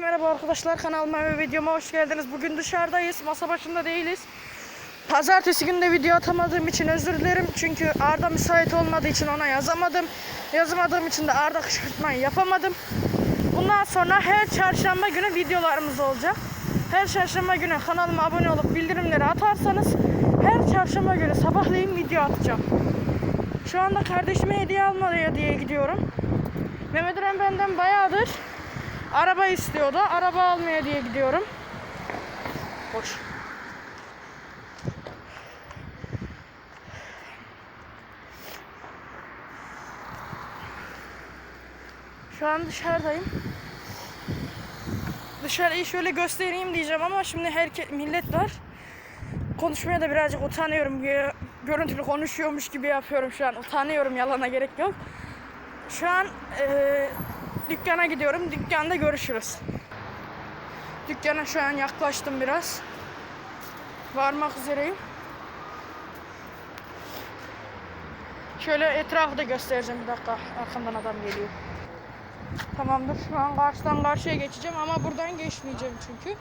Merhaba arkadaşlar kanalıma ve videoma hoş geldiniz. Bugün dışarıdayız. Masa başında değiliz. Pazartesi günde video atamadığım için özür dilerim. Çünkü Arda müsait olmadığı için ona yazamadım. Yazamadığım için de Arda kışkırtmayı yapamadım. Bundan sonra her çarşamba günü videolarımız olacak. Her çarşamba günü kanalıma abone olup bildirimleri atarsanız her çarşamba günü sabahleyin video atacağım. Şu anda kardeşime hediye almaya diye gidiyorum. Mehmet Eren benden bayağıdır araba istiyordu. Araba almaya diye gidiyorum. Hoş. Şu an dışarıdayım. Dışarıyı şöyle göstereyim diyeceğim ama şimdi herkes millet var. Konuşmaya da birazcık utanıyorum. Gö- Görüntülü konuşuyormuş gibi yapıyorum şu an. Utanıyorum yalana gerek yok. Şu an eee, dükkana gidiyorum. Dükkanda görüşürüz. Dükkana şu an yaklaştım biraz. Varmak üzereyim. Şöyle etrafı da göstereceğim bir dakika. Arkamdan adam geliyor. Tamamdır. Şu an karşıdan karşıya geçeceğim ama buradan geçmeyeceğim çünkü.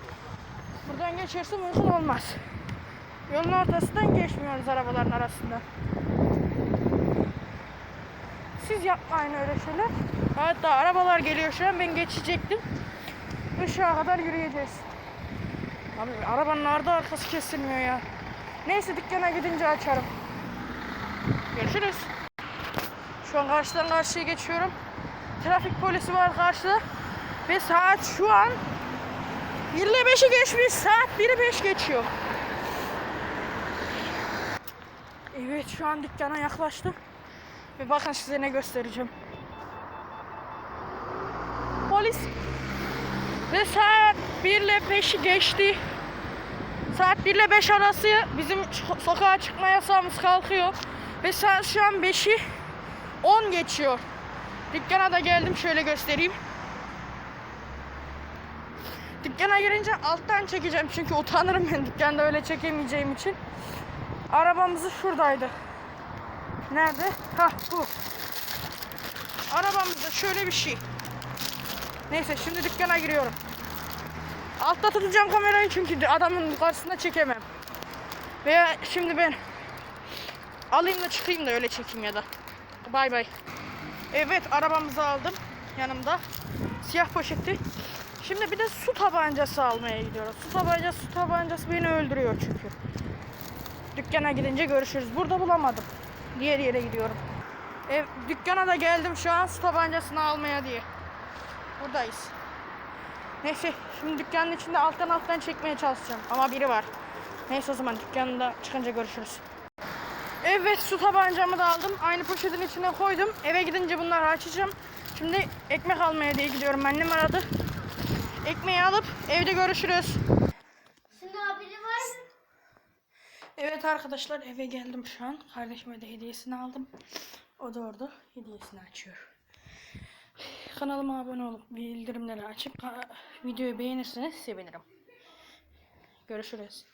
Buradan geçersem uygun olmaz. Yolun ortasından geçmiyoruz arabaların arasında. Siz yapmayın öyle şeyler. Hatta arabalar geliyor şu an ben geçecektim. Işığa kadar yürüyeceğiz. Abi arabanın ardı arkası kesilmiyor ya. Neyse dükkana gidince açarım. Görüşürüz. Şu an karşıdan karşıya geçiyorum. Trafik polisi var karşıda. Ve saat şu an 1 ile 5'i geçmiş. Saat 1'i 5 geçiyor. Evet şu an dükkana yaklaştım. Ve bakın size ne göstereceğim. Polis. Ve saat 1 ile 5'i geçti. Saat 1 ile 5 arası bizim so- sokağa çıkma yasağımız kalkıyor. Ve saat şu an 5'i 10 geçiyor. Dükkana da geldim şöyle göstereyim. Dükkana girince alttan çekeceğim çünkü utanırım ben dükkanda öyle çekemeyeceğim için. Arabamızı şuradaydı. Nerede? Ha bu. Arabamızda şöyle bir şey. Neyse şimdi dükkana giriyorum. Altta tutacağım kamerayı çünkü adamın karşısında çekemem. Veya şimdi ben alayım da çıkayım da öyle çekeyim ya da. Bay bay. Evet arabamızı aldım yanımda. Siyah poşeti. Şimdi bir de su tabancası almaya gidiyoruz. Su tabancası, su tabancası beni öldürüyor çünkü. Dükkana gidince görüşürüz. Burada bulamadım. Diğer yere gidiyorum. Ev, dükkana da geldim şu an su tabancasını almaya diye. Buradayız. Neyse şimdi dükkanın içinde alttan alttan çekmeye çalışacağım. Ama biri var. Neyse o zaman dükkanda çıkınca görüşürüz. Evet su tabancamı da aldım. Aynı poşetin içine koydum. Eve gidince bunları açacağım. Şimdi ekmek almaya diye gidiyorum. Annem aradı. Ekmeği alıp evde görüşürüz. Şimdi haberi var. Evet arkadaşlar eve geldim şu an. Kardeşime de hediyesini aldım. O da orada hediyesini açıyor. Kanalıma abone olup bildirimleri açıp videoyu beğenirseniz sevinirim. Görüşürüz.